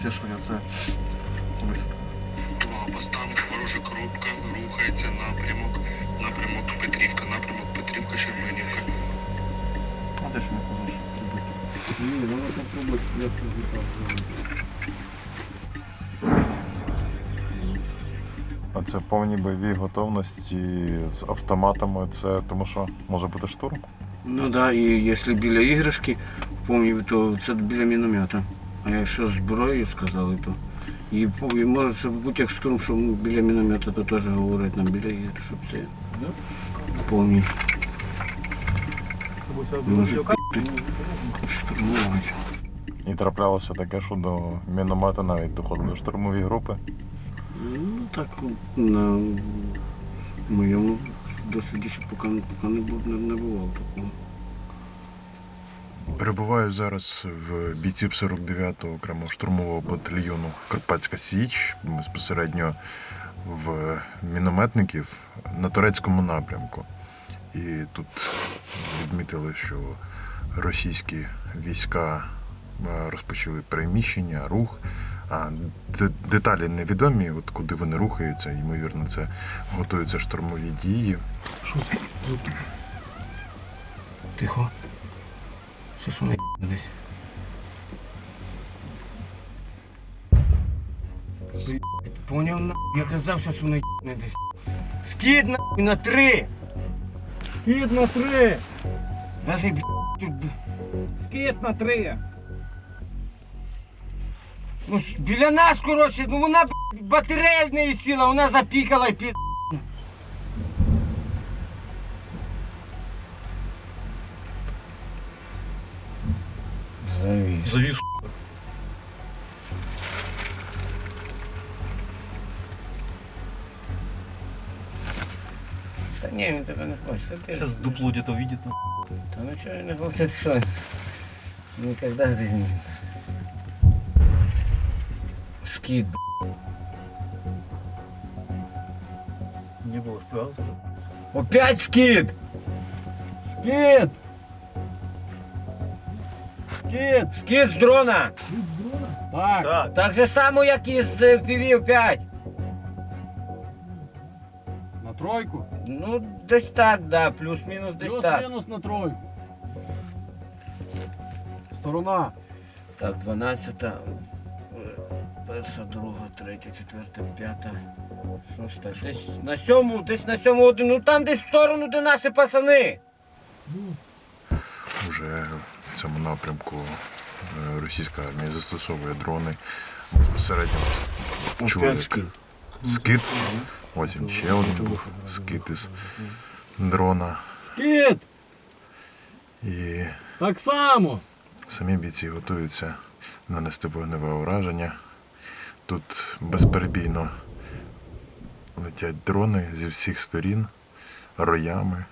спішує, це висадка. Увага, постам, ворожа коробка, рухається напрямок, напрямок Петрівка, напрямок Петрівка, Щербинівка. А де ж ми позначили? Прибути. Ні, треба попробувати, як результат. А це повні бойові готовності з автоматами. Це тому що може бути штурм? Ну так, да, і якщо біля іграшки, пам'ятаю, то це біля міномета. А якщо з зброєю сказали, то. І, і може щоб бути як штурм, що біля міномета, то теж говорять нам біля ігр, щоб це. Повні. Може штурмувати. І траплялося таке, що до міномета навіть доходили штурмові групи. Ну так на моєму досвіді ще поки, поки не, було, не, не бувало такого. Перебуваю зараз в бійців 49-го окремого штурмового батальйону Карпатська Січ, безпосередньо в мінометників на турецькому напрямку. І тут відмітили, що російські війська е, розпочали переміщення, рух. А деталі невідомі, от куди вони рухаються, ймовірно, це готуються штурмові дії. Тихо. Щось воно десь. Поняв на. Я казав, що воно не десь. Скид на на три. Скид на три! Даже тут. Скид на три! Ну, біля нас, коротше, ну вона батарея в неї сіла, вона запікала і під. Завіс. Завіс. Та ні, він тебе не хоче. Сиди. Сейчас дупло где-то видит. ну. Та ну чого він не хоче, що? Ніколи в житті. Шкіт, б***. Не было впрягаться. Опять скид! Скид! Скид! Скид з дрона! Так. Так. Так же само, як і з е, PV-5. На тройку. Ну, десь так, да, плюс-мінус десь так. Плюс-мінус на тройку. Сторона. Так, 12, е, перша, друга, третя, четверта, п'ята, шоста. Десь на сьому, десь на сьому один. Ну там десь в сторону, де наші пацани. Уже цьому напрямку е, російська армія застосовує дрони безпосередньо. Чоловік. Скид. Ось він ще один був скид із дрона. Скид! І Так само. самі бійці готуються нанести вогневе ураження. Тут безперебійно летять дрони зі всіх сторін, роями.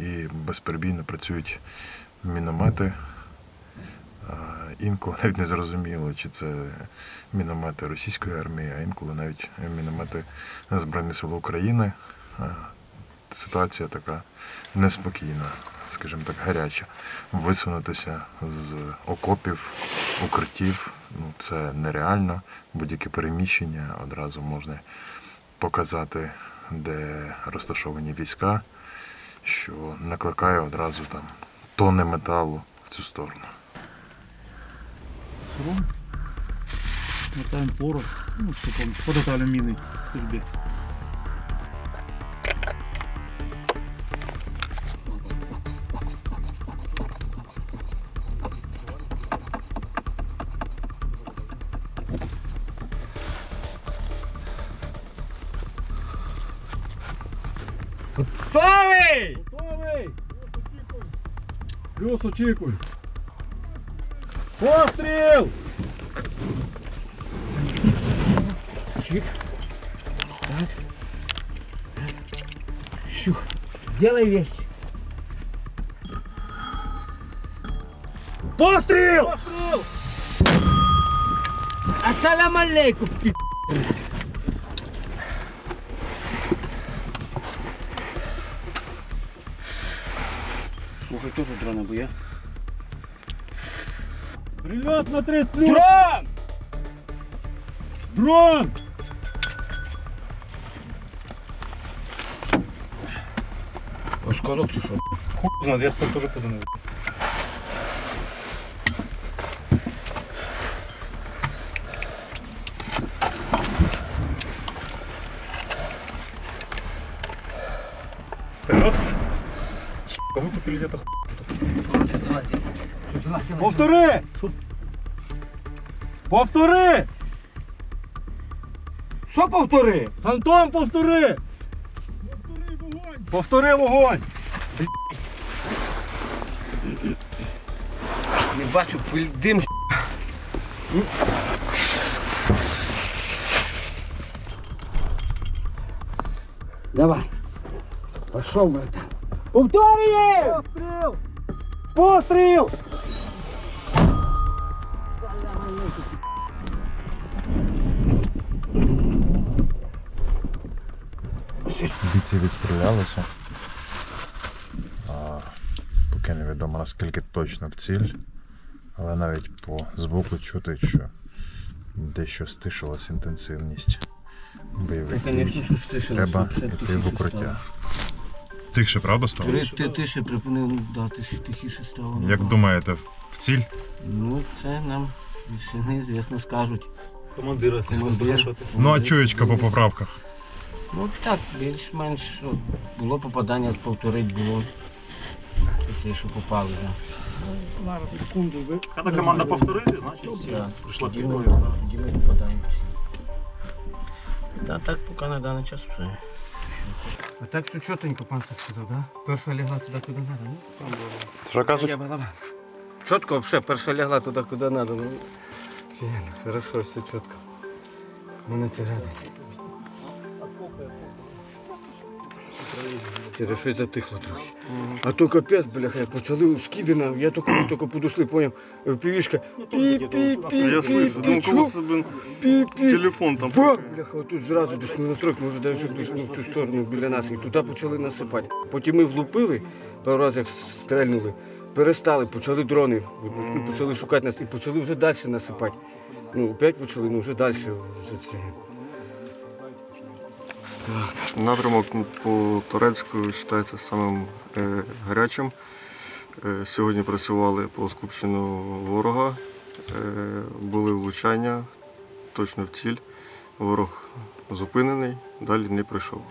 І безперебійно працюють міномети. Інколи навіть не зрозуміло, чи це міномети російської армії, а інколи навіть міномети Збройних сил України. Ситуація така неспокійна, скажімо так, гаряча. Висунутися з окопів, укриттів ну, це нереально. Будь-яке переміщення одразу можна показати, де розташовані війська, що накликає одразу там тони металу в цю сторону. вертаємо порох. Ну, чтобы он под алюминий в Готовий! Готовий! Плюс очікуй. Постріл! Чик. Так. Щух. Делай вещь. Постріл! Постріл! Ассалам алейкум, пи***. Теж дрона я. Прильот на 3 плюс! Дрон! Дрон! Осколок чи що? Хуй знает, я тут тоже подумал. Вперед! Сука, выкупили где-то хуй. Повтори! Повтори! Що повтори? Антон, повтори! Повтори вогонь! Повтори вогонь! Не бачу дим. Давай. Пошел, брат. Повторює! Постріл! Постріл! Бійці відстрілялися. А, поки невідомо наскільки точно в ціль, але навіть по звуку чути, що дещо стишилась інтенсивність бойових дій. Треба йти в укриття. Тихше, правда стало? Ти тише припинив, да, тише, тихіше стало. Як думаєте, в ціль? Ну, це нам ще неізвісно скажуть. Командира, Командир. Ну а чуєчка по поправках. Ну так, більш-менш що, було попадання з повторить було. Це що попали, так. Зараз, секунду. Ви... Коли команда повторити, значить всі Да. прийшла Тоді ми, тоді ми попадаємо. Та так поки на даний час все. А так все чотенько пан це сказав, да? Перша лягла туди, куди треба, ну? Що кажуть? Чітко все, перша лягла туди, куди треба. Ну, Фігенно, хорошо, все чітко. Мене це радий. Через щось затихло трохи. А то капець, бляха, як почали з Кібіна, я тільки, тільки подошли, поняв, півішка. Пі-пі-пі-пі, чув? Пі-пі. Телефон там. Бах, бляха, отут зразу десь на тройк, може навіть десь ну, в цю сторону біля нас. І туди почали насипати. Потім ми влупили, пару разів як стрельнули, перестали, почали дрони, ну, почали шукати нас і почали вже далі насипати. Ну, опять почали, ну вже далі. Напрямок по Турецьку вважається самим е, гарячим. Е, сьогодні працювали по скупченню ворога, е, були влучання точно в ціль. Ворог зупинений, далі не прийшов.